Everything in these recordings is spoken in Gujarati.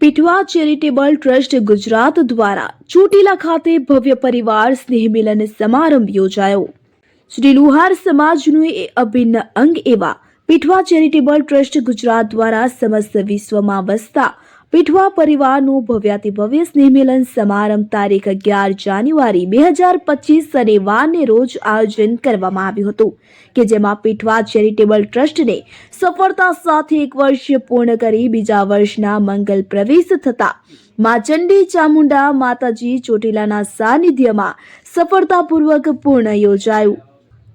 પીઠવા ચેરિટેબલ ટ્રસ્ટ ગુજરાત દ્વારા ચોટીલા ખાતે ભવ્ય પરિવાર સ્નેહ મિલન સમારંભ યોજાયો. શ્રી લુહાર સમાજનું એ અભિન્ન અંગ એવા પીઠવા ચેરિટેબલ ટ્રસ્ટ ગુજરાત દ્વારા સમસ્ત વિશ્વમાં વસતા પીઠવા પરિવારનું ભવ્યાતિ ભવ્ય સ્નેહમિલન સમારંભ તારીખ અગિયાર જાન્યુઆરી બે હજાર પચીસ શનિવારને રોજ આયોજન કરવામાં આવ્યું હતું, કે જેમાં પીઠવા ચેરિટેબલ ટ્રસ્ટને સફળતા સાથે એક વર્ષ પૂર્ણ કરી બીજા વર્ષના મંગલ પ્રવેશ થતા મા ચંડી ચામુંડા માતાજી ચોટીલાના સાનિધ્યમાં સફળતાપૂર્વક પૂર્ણ યોજાયું.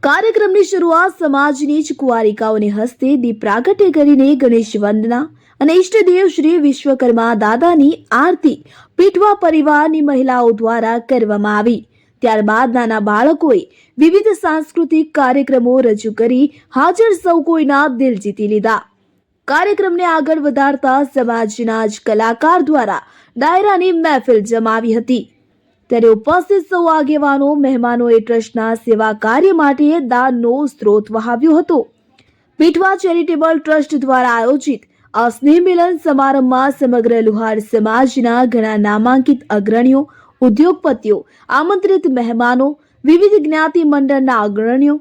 કાર્યક્રમની શરૂઆત સમાજની જ કુંવારિકાઓને હસ્તે દીપ પ્રાગટ્ય કરીને ગણેશ વંદના અને ઈષ્ટદેવ શ્રી વિશ્વકર્મા દાદાની આરતી પીઠવા પરિવારની મહિલાઓ દ્વારા કરવામાં આવી. ત્યારબાદ નાના બાળકોએ વિવિધ સાંસ્કૃતિક કાર્યક્રમો રજૂ કરી હાજર સૌ કોઈના દિલ જીતી લીધા. કાર્યક્રમને આગળ વધારતા સમાજના જ કલાકાર દ્વારા ડાયરાની મહેફિલ જમાવી હતી. ત્યારે ઉપસ્થિત સૌ આગેવાનો, મહેમાનોએ ટ્રસ્ટના સેવા કાર્ય માટે દાનનો સ્ત્રોત વહાવ્યો હતો. પીઠવા ચેરિટેબલ ટ્રસ્ટ દ્વારા આયોજિત આ સ્નેહ મિલન સમારંભમાં સમગ્ર લુહાર સમાજના ઘણા નામાંકિત અગ્રણીઓ, ઉદ્યોગપતિઓ, આમંત્રિત મહેમાનો, વિવિધ જ્ઞાતિ મંડળના અગ્રણીઓ,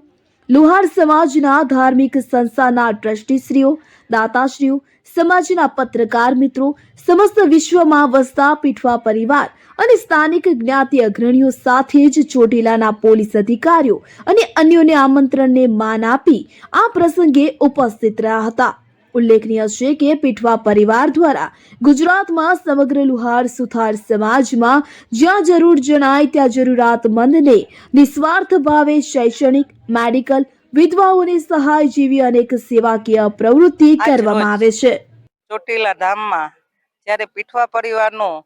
લુહાર સમાજના ધાર્મિક સંસ્થાના ટ્રસ્ટીશ્રીઓ, દાતાશ્રીઓ, સમાજના પત્રકાર મિત્રો, સમસ્ત વિશ્વમાં વસતા પીઠવા પરિવાર અને સ્થાનિક જ્ઞાતિ અગ્રણીઓ સાથે જ ચોટીલાના પોલીસ અધિકારીઓ અને અન્યોને આમંત્રણને માન આપી આ પ્રસંગે ઉપસ્થિત રહ્યા હતા. ઉલ્લેખનીય છે કે પીઠવા પરિવાર દ્વારા ગુજરાતમાં સમગ્ર લુહાર સુથાર સમાજમાં જ્યાં જરૂર જણાય ત્યાં જરૂરિયાતમંદને નિસ્વાર્થ ભાવે શૈક્ષણિક મેડિકલ વિધવાઓની સહાય જેવી અનેક સેવાકીય પ્રવૃત્તિ કરવામાં આવે છે. ચોટીલા ધામમાં જ્યારે પીઠવા પરિવારનું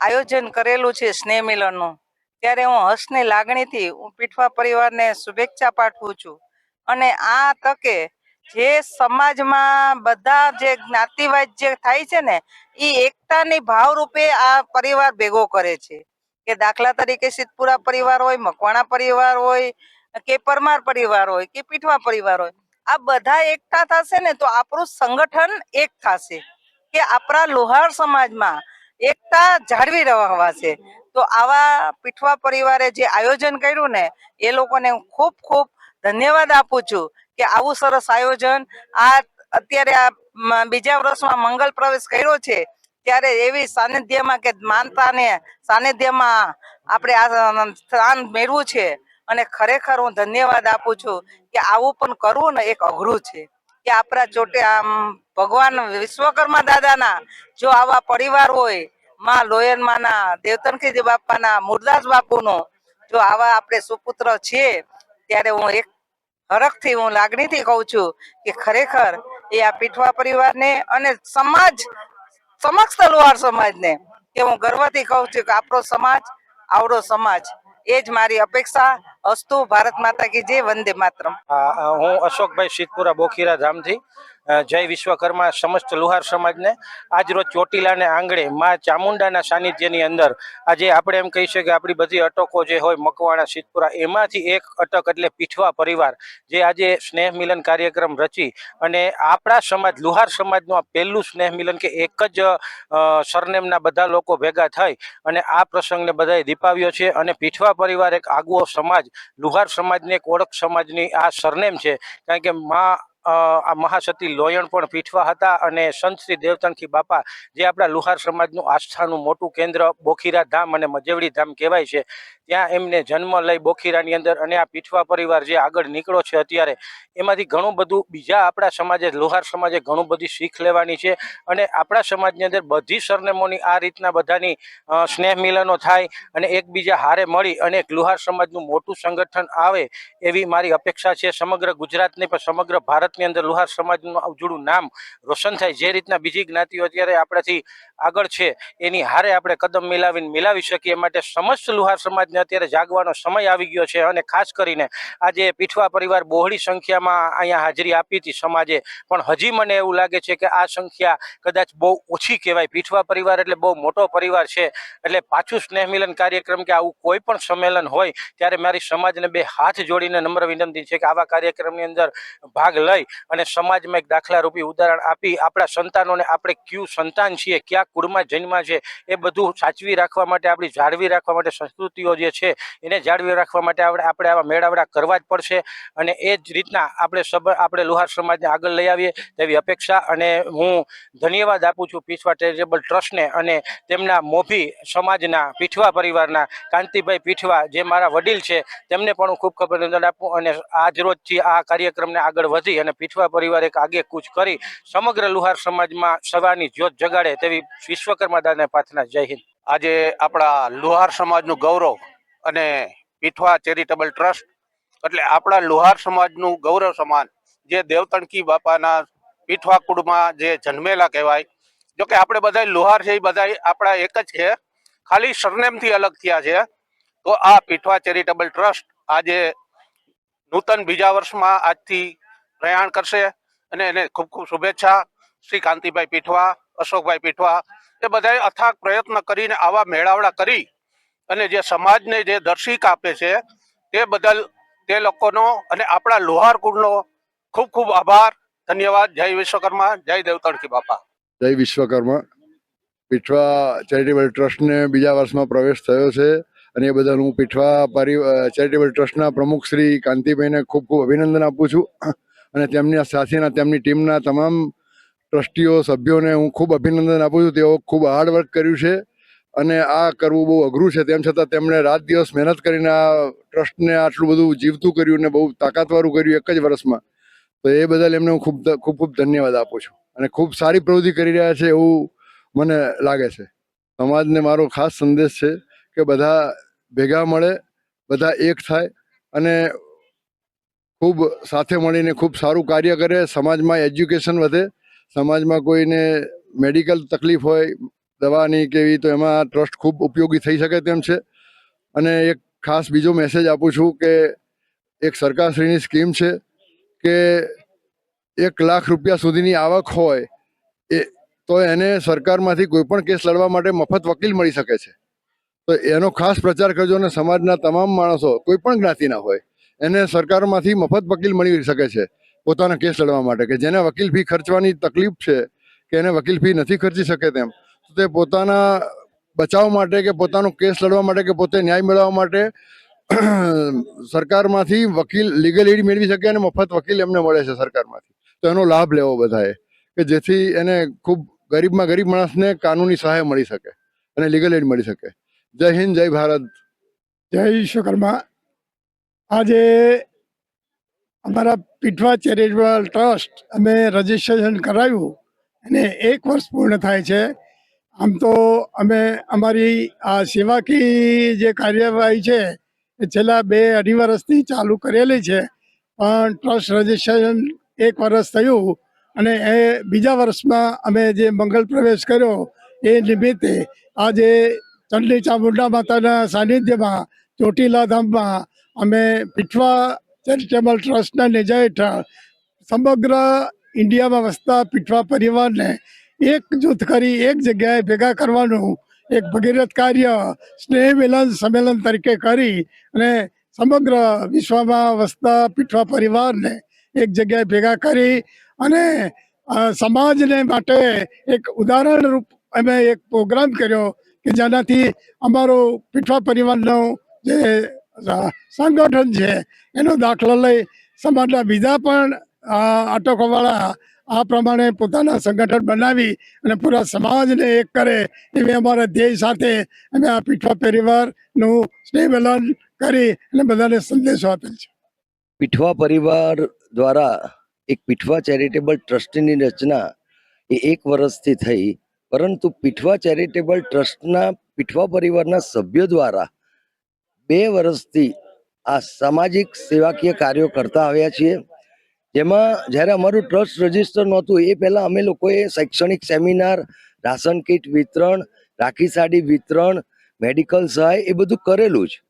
આયોજન કરેલું છે સ્નેહ મિલનનું ત્યારે હું હર્ષની લાગણીથી હું પીઠવા પરિવારને શુભેચ્છા પાઠવું છું. અને આ તકે જે સમાજમાં બધા જે જ્ઞાતિવાદ જે થાય છે ને એ એકતાની ભાવરૂપે આ પરિવાર ભેગો કરે છે. કે દાખલા તરીકે સિદ્ધપુરા પરિવાર હોય, મકવાણા પરિવાર હોય, કે પરમાર પરિવાર હોય, કે પીઠવા પરિવાર હોય, આ બધા એકતા થશે ને તો આપણું સંગઠન એક થશે. કે આપણા લોહાર સમાજમાં એકતા જાળવી રહેવાશે. તો આવા પીઠવા પરિવારે જે આયોજન કર્યું ને, એ લોકોને ખૂબ ખૂબ ધન્યવાદ આપું છું. કે આવું સરસ આયોજન આ અત્યારે આ બીજા વર્ષમાં મંગલ પ્રવેશ કર્યો છે, ત્યારે એવી સાનિધ્યમાં કે માનતાને સાનિધ્યમાં આપણે આ સ્થાન મેળવું છે. અને ખરેખર હું ધન્યવાદ આપું છું કે આવું પણ કરવું ને એક અઘરું છે. કે આપણા ચોટે આમ ભગવાન વિશ્વકર્મા દાદાના જો આવા પરિવાર હોય, માં લોયન માના દેવતનખીજી બાપાના મુરદાસ બાપુનો, જો આવા આપણે સુપુત્ર છીએ, ત્યારે હું એક હરખથી હું લાગણીથી કહું છું કે ખરેખર એ આ પીઠવા પરિવારને અને સમાજ સમક્ષ તલવાર સમાજને કે હું ગર્વથી કહું છું કે આપણો સમાજ, આવડો સમાજ, એ જ મારી અપેક્ષા. અસ્તુ ભારત માતા કી જય, વંદે માતરમ. હું અશોકભાઈ શીતપુરા, બોખીરા ધામથી જય વિશ્વકર્મા સમસ્ત લુહાર સમાજને. આજ રોજ ચોટીલાને આંગણે માં ચામુંડાના સાનિધ્યની અંદર આજે આપણે એમ કહી શકીએ કે આપણી બધી અટકો જે હોય મકવાણા સિદ્ધપુરા એમાંથી એક અટક એટલે પીઠવા પરિવાર જે આજે સ્નેહ મિલન કાર્યક્રમ રચી અને આપણા સમાજ, લુહાર સમાજનું આ પહેલું સ્નેહ મિલન કે એક જ સરનેમના બધા લોકો ભેગા થઈ અને આ પ્રસંગને બધાએ દીપાવ્યો છે અને પીઠવા પરિવાર એક આગવો સમાજ, લુહાર સમાજની એક ઓળખ સમાજની આ સરનેમ છે. કારણ કે માં આ મહાસતી લોયણ પણ પીઠવા હતા અને સંત શ્રી દેવતનખી બાપા જે આપણા લુહાર સમાજનું આસ્થાનું મોટું કેન્દ્ર બોખીરા ધામ અને મજેવડી ધામ કહેવાય છે, ત્યાં એમને જન્મ લઈ બોખીરાની અંદર અને આ પીઠવા પરિવાર જે આગળ નીકળો છે અત્યારે, એમાંથી ઘણું બધું બીજા આપણા સમાજે, લુહાર સમાજે ઘણું બધી શીખ લેવાની છે અને આપણા સમાજની અંદર બધી સરનેમોની આ રીતના બધાની સ્નેહ મિલનો થાય અને એકબીજા હારે મળી અને એક લુહાર સમાજનું મોટું સંગઠન આવે એવી મારી અપેક્ષા છે, સમગ્ર ગુજરાતની પણ સમગ્ર ભારતની અંદર લુહાર સમાજનું અવજુડું નામ રોશન થાય જે રીતના બીજી જ્ઞાતિઓ અત્યારે આપણાથી આગળ છે, એની હારે આપણે કદમ મિલાવીને મિલાવી શકીએ. માટે સમસ્ત લુહાર સમાજને અત્યારે જાગવાનો સમય આવી ગયો છે અને ખાસ કરીને આજે પીઠવા પરિવાર બહોળી સંખ્યામાં અહીંયા હાજરી આપી હતી સમાજે. પણ હજી મને એવું લાગે છે કે આ સંખ્યા કદાચ બહુ ઓછી કહેવાય. પીઠવા પરિવાર એટલે બહુ મોટો પરિવાર છે. એટલે પાછું સ્નેહ મિલન કાર્યક્રમ કે આવું કોઈ પણ સંમેલન હોય, ત્યારે મારી સમાજને બે હાથ જોડીને નમ્ર વિનંતી છે કે આવા કાર્યક્રમની અંદર ભાગ લઈ અને સમાજમાં એક દાખલા રૂપી ઉદાહરણ આપી આપણા સંતાનોને આપણે ક્યુ સંતાન છીએ, ક્યાં કુળમાં જન્મા છે, એ બધું સાચવી રાખવા માટે આપણી જાળવી રાખવા માટે સંસ્કૃતિઓ જે છે, એને જાળવી રાખવા માટે આપણે આપણે આવા મેળાવડા કરવા જ પડશે. અને એ જ રીતના આપણે આપણે લુહાર સમાજને આગળ લઈ આવીએ તેવી અપેક્ષા અને હું ધન્યવાદ આપું છું પીછવા ચેરિટેબલ ટ્રસ્ટને અને તેમના મોભી સમાજના પીઠવા પરિવારના કાંતિભાઈ પીઠવા જે મારા વડીલ છે, તેમને પણ હું ખૂબ ખૂબ અભિનંદન આપું અને આજ રોજથી આ કાર્યક્રમને આગળ વધી અને પીઠવા પરિવાર એક આગે કૂચ કરી સમગ્ર લુહાર સમાજમાં સવારની જ્યોત જગાડે તેવી વિશ્વકર્મા દાદાને પ્રાર્થના. જય હિન્દ. આજે આપણા લુહાર સમાજનું ગૌરવ અને પીઠવા ચેરિટેબલ ટ્રસ્ટ એટલે આપણા લુહાર સમાજનું ગૌરવ સમાન જે દેવતણકી બાપાના પીઠવા કુળમાં જે જન્મેલા કહેવાય જો કે આપણે બધા લુહાર છે એ બધા આપણા એક જ છે, ખાલી સરનેમથી અલગ થયા છે. તો આ પીઠવા ચેરિટેબલ ટ્રસ્ટ આજે નૂતન બીજા વર્ષમાં આજથી પ્રયાણ કરશે. અને એને ખૂબ ખૂબ શુભેચ્છા. શ્રી કાંતિભાઈ પીઠવા, અશોકભાઈ પીઠવા, એ બધાએ અથાગ પ્રયત્ન કરીને આવા મેળાવડા કરી. અને જે સમાજને જે દર્શિક આપે છે, તે બદલ તે લોકોનો અને આપણા લોહાર કુળનો ખૂબ ખૂબ આભાર. ધન્યવાદ. જય વિશ્વકર્મા, જય દેવતણકી બાપા. જય વિશ્વકર્મા. પીઠવા ચેરિટેબલ ટ્રસ્ટને બીજા વર્ષમાં પ્રવેશ થયો છે. અને એ બદલ હું પીઠવા પરિ ચેરિટેબલ ટ્રસ્ટના પ્રમુખ શ્રી કાંતિભાઈને ખૂબ ખૂબ અભિનંદન આપું છું. અને તેમની સાથેના તેમની ટીમના તમામ ટ્રસ્ટીઓ, સભ્યોને હું ખૂબ અભિનંદન આપું છું. તેઓ ખૂબ હાર્ડવર્ક કર્યું છે અને આ કરવું બહુ અઘરું છે. તેમ છતાં તેમણે રાત દિવસ મહેનત કરીને આ ટ્રસ્ટને આટલું બધું જીવતું કર્યું ને બહુ તાકાતવાળું કર્યું એક જ વર્ષમાં. તો એ બદલ એમને હું ખૂબ ખૂબ ખૂબ ધન્યવાદ આપું છું. અને ખૂબ સારી પ્રવૃત્તિ કરી રહ્યા છે એવું મને લાગે છે. સમાજને મારો ખાસ સંદેશ છે કે બધા ભેગા મળે, બધા એક થાય અને ખૂબ સાથે મળીને ખૂબ સારું કાર્ય કરે, સમાજમાં એજ્યુકેશન વધે, સમાજમાં કોઈને મેડિકલ તકલીફ હોય, દવાની કે એવી, તો એમાં ટ્રસ્ટ ખૂબ ઉપયોગી થઈ શકે તેમ છે. અને એક ખાસ બીજો મેસેજ આપું છું કે એક સરકારશ્રીની સ્કીમ છે કે એક લાખ રૂપિયા સુધીની આવક હોય, એ, તો એને સરકારમાંથી કોઈ પણ કેસ લડવા માટે મફત વકીલ મળી શકે છે. તો એનો ખાસ પ્રચાર કરજો અને સમાજના તમામ માણસો, કોઈ પણ જ્ઞાતિના હોય એને સરકારમાંથી મફત વકીલ મળી શકે છે પોતાના કેસ લડવા માટે કે જેને વકીલ ફી ખર્ચવાની તકલીફ છે કે એને વકીલ ફી નથી ખર્ચી શકે તેમ, તો પોતાના બચાવ માટે કે પોતાનો કેસ લડવા માટે કે પોતે ન્યાય મેળવવા માટે સરકારમાંથી વકીલ લીગલ એડ મેળવી શકે અને મફત વકીલ એમને મળે છે સરકારમાંથી. તો એનો લાભ લેવો બધાએ કે જેથી એને ખૂબ ગરીબમાં ગરીબ માણસને કાનૂની સહાય મળી શકે અને લીગલ એડ મળી શકે. જય હિન્દ, જય ભારત. જય વિશ્વકર્મા આજે અમારા પીઠવા ચેરિટેબલ ટ્રસ્ટ અમે રજીસ્ટ્રેશન કરાવ્યું અને એક વર્ષ પૂર્ણ થાય છે. આમ તો અમે અમારી આ સેવાકી જે કાર્યવાહી છે એ છેલ્લા બે અઢી વર્ષથી ચાલુ કરેલી છે. પણ ટ્રસ્ટ રજીસ્ટ્રેશન એક વર્ષ થયું અને એ બીજા વર્ષમાં અમે જે મંગલ પ્રવેશ કર્યો એ નિમિત્તે આજે ચંડી ચામુંડા માતાના સાનિધ્યમાં ચોટીલા ધામમાં અમે પીઠવા ચેરિટેબલ ટ્રસ્ટના નેજા હેઠળ સમગ્ર ઇન્ડિયામાં વસતા પીઠવા પરિવારને એક જૂથ કરી એક જગ્યાએ ભેગા કરવાનું એક ભગીરથ કાર્ય, સ્નેહ મિલન, સંમેલન તરીકે કરી અને સમગ્ર વિશ્વમાં વસતા પીઠવા પરિવારને એક જગ્યાએ ભેગા કરી અને સમાજને માટે એક ઉદાહરણરૂપ અમે એક પ્રોગ્રામ કર્યો કે જેનાથી અમારો પીઠવા પરિવારનો જે સંગઠન છે. એનો દાખલો લઈ સમાજના બીજા પણ અ, આટોકોવાળા આ પ્રમાણે પોતાના સંગઠન બનાવી અને પૂરા સમાજને એક કરે એવી અમારા ધ્યેય સાથે અમે આ પીઠવા પરિવારનું સ્નેહ મિલન કરી અને બધાને સંદેશો આપેલ છે. પીઠવા પરિવાર દ્વારા એક પીઠવા ચેરિટેબલ ટ્રસ્ટની રચના એ એક વર્ષથી થઈ પરંતુ પીઠવા ચેરિટેબલ ટ્રસ્ટના પીઠવા પરિવારના સભ્યો દ્વારા બે વર્ષથી આ સામાજિક સેવાકીય કાર્યો કરતા આવ્યા છીએ. જેમાં જ્યારે અમારું ટ્રસ્ટ રજિસ્ટર નહોતું, એ પહેલાં અમે લોકોએ શૈક્ષણિક સેમિનાર, રાશન કીટ વિતરણ, રાખી સાડી વિતરણ, મેડિકલ સહાય એ બધું કરેલું જ.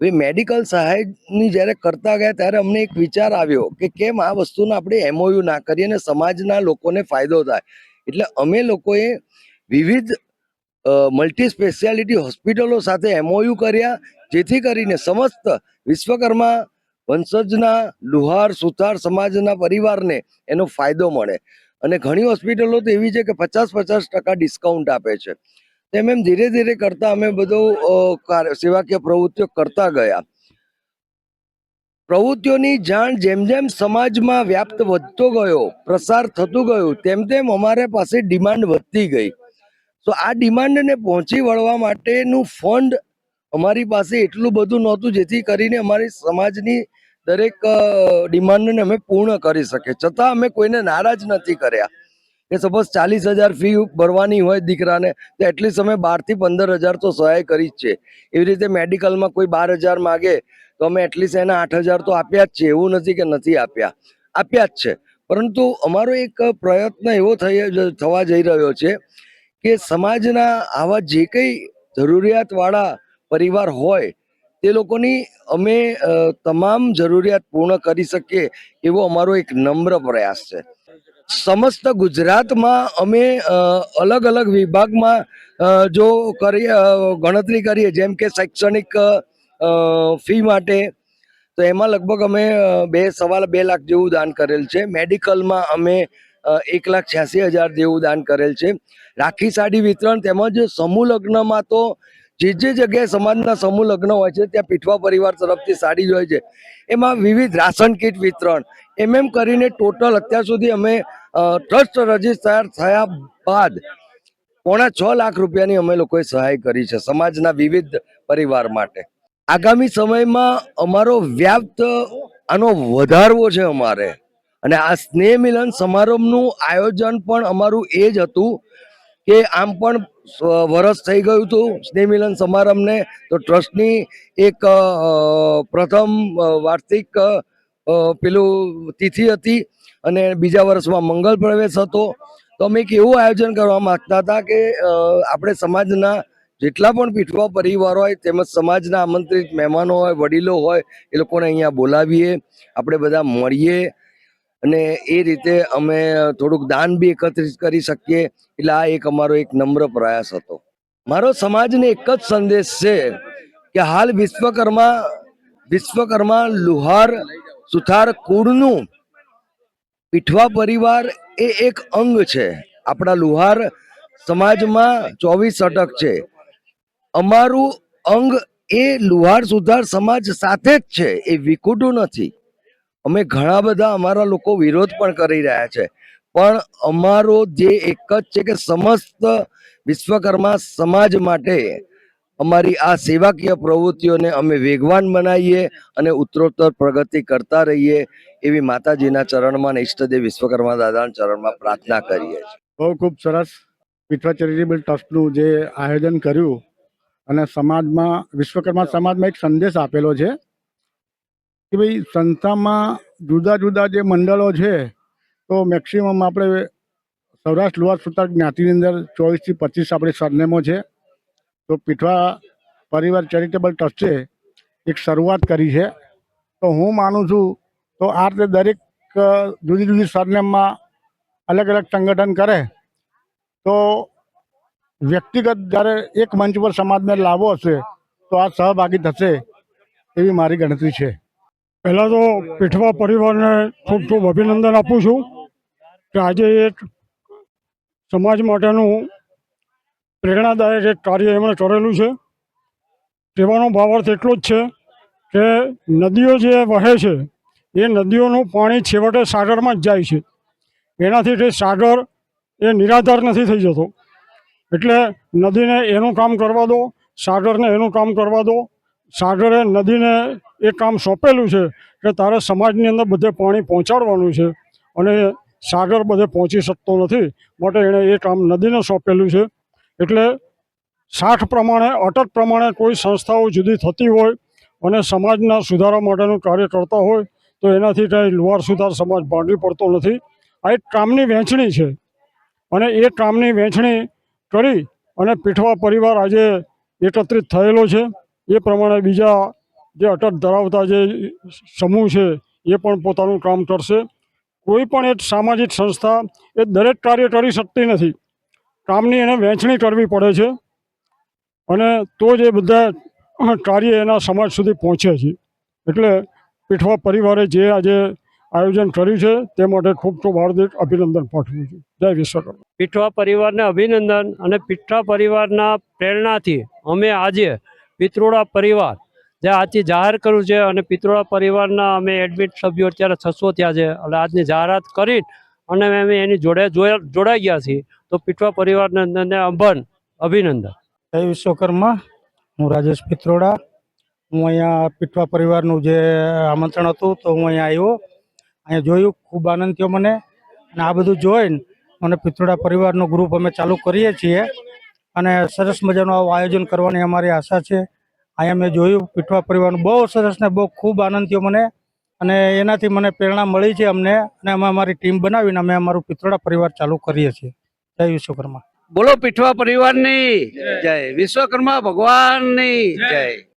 હવે મેડિકલ સહાયની જ્યારે કરતા ગયા ત્યારે અમને એક વિચાર આવ્યો કે કેમ આ વસ્તુને આપણે એમઓયુ ના કરીએ અને સમાજના લોકોને ફાયદો થાય. એટલે અમે લોકોએ વિવિધ મલ્ટી સ્પેશિયાલિટી હોસ્પિટલો સાથે એમઓયુ કર્યા, જેથી કરીને સમસ્ત વિશ્વકર્મા, વંશજના, લુહાર, સુથાર સમાજના પરિવારને એનો ફાયદો મળે. અને ઘણી હોસ્પિટલો તો એવી છે કે પચાસ પચાસ ટકા ડિસ્કાઉન્ટ આપે છે. તેમ એમ ધીરે ધીરે કરતા અમે બધું સેવાકીય પ્રવૃત્તિઓ કરતા ગયા. પ્રવૃત્તિઓની જાણ જેમ જેમ સમાજમાં વ્યાપ્ત વધતો ગયો, પ્રસાર થતું ગયું, તેમ તેમ અમારે પાસે ડિમાન્ડ વધતી ગઈ. તો આ ડિમાન્ડને પહોંચી વળવા માટેનું ફંડ અમારી પાસે એટલું બધું નહોતું, જેથી કરીને અમારી સમાજની દરેક ડિમાન્ડને અમે પૂર્ણ કરી શકીએ. છતાં અમે કોઈને નારાજ નથી કર્યા. કે સપોઝ ચાલીસ હજાર ફી ભરવાની હોય દીકરાને, તો એટલીસ્ટ અમે બારથી પંદર હજાર તો સહાય કરી જ છે. એવી રીતે મેડિકલમાં કોઈ બાર હજાર માગે, તો અમે એટલીસ્ટ એના આઠ હજાર તો આપ્યા જ છે. એવું નથી કે નથી આપ્યા. આપ્યા જ છે. પરંતુ અમારો એક પ્રયત્ન એવો થઈ, થવા જઈ રહ્યો છે કે સમાજના આવા જે કંઈ જરૂરિયાતવાળા પરિવાર હોય, તે લોકોની અમે તમામ જરૂરિયાત પૂર્ણ કરી શકીએ એવો અમારો એક નમ્ર પ્રયાસ છે. સમસ્ત ગુજરાતમાં અમે અલગ અલગ વિભાગમાં જો કરીએ ગણતરી કરીએ, જેમ કે શૈક્ષણિક ફી માટે, તો એમાં લગભગ અમે બે સવા બે લાખ જેવું દાન કરેલ છે. મેડિકલમાં અમે એક લાખ છ્યાસી હજાર જેવું દાન કરેલ છે. રાખી સાડી વિતરણ તેમજ સમૂહ લગ્નમાં તો જે જે જગ્યાએ સમાજના સમૂહ લગ્ન હોય છે, ત્યાં પીઠવા પરિવાર તરફથી સાડી જ હોય છે. એમાં વિવિધ રાશન કીટ વિતરણ, એમ એમ કરીને ટોટલ અત્યાર સુધી અમે ટ્રસ્ટ રજિસ્ટર થયા બાદ પોણા છ લાખ રૂપિયાની અમે લોકોએ સહાય કરી છે સમાજના વિવિધ પરિવાર માટે. આગામી સમયમાં અમારો વ્યાપ્ત આનો વધારવો છે અમારે. અને આ સ્નેહ મિલન સમારંભનું આયોજન પણ અમારું એ જ હતું કે આમ પણ વરસ થઈ ગયું હતું સ્નેહ મિલન સમારંભને, તો ટ્રસ્ટની એક પ્રથમ વાર્ષિક પેલું તિથિ હતી અને બીજા વર્ષમાં મંગલ પ્રવેશ હતો. તો અમે એક એવું આયોજન કરવા માંગતા હતા કે આપણે સમાજના જેટલા પણ પીઠવા પરિવાર હોય, તેમજ સમાજના આમંત્રિત મહેમાનો હોય, વડીલો હોય, એ લોકોને અહીંયા બોલાવીએ, આપણે બધા મળીએ અને એ રીતે અમે થોડુંક દાન બી એકત્રિત કરી શકીએ. એટલે આ એક અમારો એક નમ્ર પ્રયાસ હતો. મારો સમાજને એક જ સંદેશ છે કે હાલ વિશ્વકર્મા વિશ્વકર્મા લુહાર, સુથાર કુળનું પીઠવા પરિવાર એ એક અંગ છે. આપણા લુહાર સમાજમાં ચોવીસ અટક છે. અમારું અંગ એ લુહાર, સુથાર સમાજ સાથે જ છે. એ વિખૂટું નથી. અમે ઘણા બધા અમારા લોકો વિરોધ પણ કરી રહ્યા છે. પણ અમારો જે એક જ છે કે સમસ્ત વિશ્વકર્મા સમાજ માટે અમારી આ સેવાકીય પ્રવૃત્તિઓને અમે વેગવાન બનાવીએ અને ઉત્તરોત્તર પ્રગતિ કરતા રહીએ એવી માતાજીના ચરણમાં અને ઈષ્ટદેવ વિશ્વકર્મા દાદાના ચરણમાં પ્રાર્થના કરીએ છીએ. બહુ ખૂબ સરસ પીઠવા ચેરિટેબલ ટ્રસ્ટનું જે આયોજન કર્યું અને સમાજમાં, વિશ્વકર્મા સમાજમાં એક સંદેશ આપેલો છે કે ભાઈ સંસ્થામાં જુદા જુદા જે મંડળો છે, તો મેક્સિમમ આપણે સૌરાષ્ટ્ર લુહાર સુતાર જ્ઞાતિની અંદર ચોવીસથી પચીસ આપણી સરનેમો છે. તો પીઠવા પરિવાર ચેરિટેબલ ટ્રસ્ટે એક શરૂઆત કરી છે. તો હું માનું છું, તો આ રીતે દરેક જુદી જુદી સરનેમમાં અલગ અલગ સંગઠન કરે, તો વ્યક્તિગત જ્યારે એક મંચ પર સમાજને લાવવો હશે, તો આ સહભાગી થશે એવી મારી ગણતરી છે. પહેલાં તો પીઠવા પરિવારને ખૂબ ખૂબ અભિનંદન આપું છું કે આજે એક સમાજ માટેનું પ્રેરણાદાયક એક કાર્ય એમણે કરેલું છે. તેવાનો ભાવાર્થ એટલો જ છે કે નદીઓ જે વહે છે, એ નદીઓનું પાણી છેવટે સાગરમાં જ જાય છે. એનાથી તે સાગર એ નિરાધાર નથી થઈ જતો. એટલે નદીને એનું કામ કરવા દો, સાગરને એનું કામ કરવા દો સાગરે નદીને એ કામ સોંપેલું છે કે તારે સમાજની અંદર બધે પાણી પહોંચાડવાનું છે અને સાગર બધે પહોંચી શકતો નથી. માટે એણે એ કામ નદીને સોંપેલું છે. એટલે સાઠ પ્રમાણે અટક પ્રમાણે કોઈ સંસ્થાઓ જુદી થતી હોય અને સમાજના સુધારા માટેનું કાર્ય કરતા હોય તો એનાથી કાંઈ લુહાર સુધાર સમાજ ભાંગી પડતો નથી. આ એક કામની વહેંચણી છે. અને એ કામની વહેંચણી કરી અને પીઠવા પરિવાર આજે એકત્રિત થયેલો છે. એ પ્રમાણે બીજા જે અટક ધરાવતા જે સમૂહ છે, એ પણ પોતાનું કામ કરશે. કોઈ પણ એક સામાજિક સંસ્થા એ દરેક કાર્ય કરી શકતી નથી. કામની એને વહેંચણી કરવી પડે છે અને તો જ એ બધા કાર્ય એના સમાજ સુધી પહોંચે છે. એટલે પીઠવા પરિવારે જે આજે આયોજન કર્યું છે, તે માટે ખૂબ ખૂબ હાર્દિક અભિનંદન પાઠવું છું. જય વિશ્વકર્મા. પીઠવા પરિવારને અભિનંદન અને પીઠવા પરિવારના પ્રેરણાથી અમે આજે પિત્રોડા પરિવાર જે આજથી જાહેર કર્યું છે અને પિત્રોડા પરિવારના અમે એડમિટ સભ્યો અત્યારે છસો થયા છે. એટલે આજની જાહેરાત કરી અને અમે એની જોડે જોડાઈ ગયા છીએ. તો પિત્રોડા પરિવારને અંબન અભન અભિનંદન. જય વિશ્વકર્મા. હું રાજેશ પિત્રોડા. હું અહીંયા પીઠવા પરિવારનું જે આમંત્રણ હતું તો હું અહીંયા આવ્યો. અહીંયા જોયું, ખૂબ આનંદ થયો મને. અને આ બધું જોઈને મને પિત્રોડા પરિવારનું ગ્રુપ અમે ચાલુ કરીએ છીએ. અને સરસ મજાનું આવું આયોજન કરવાની અમારી આશા છે. અહીંયા મેં જોયું, પીઠવા પરિવારનું બહુ સરસ ને બહુ ખૂબ આનંદ થયો મને. અને એનાથી મને પ્રેરણા મળી છે અમને અને અમે અમારી ટીમ બનાવીને અમે અમારું પિત્રોડા પરિવાર ચાલુ કરીએ છીએ. જય વિશ્વકર્મા. બોલો, પીઠવા પરિવારની જય. વિશ્વકર્મા ભગવાનની જય.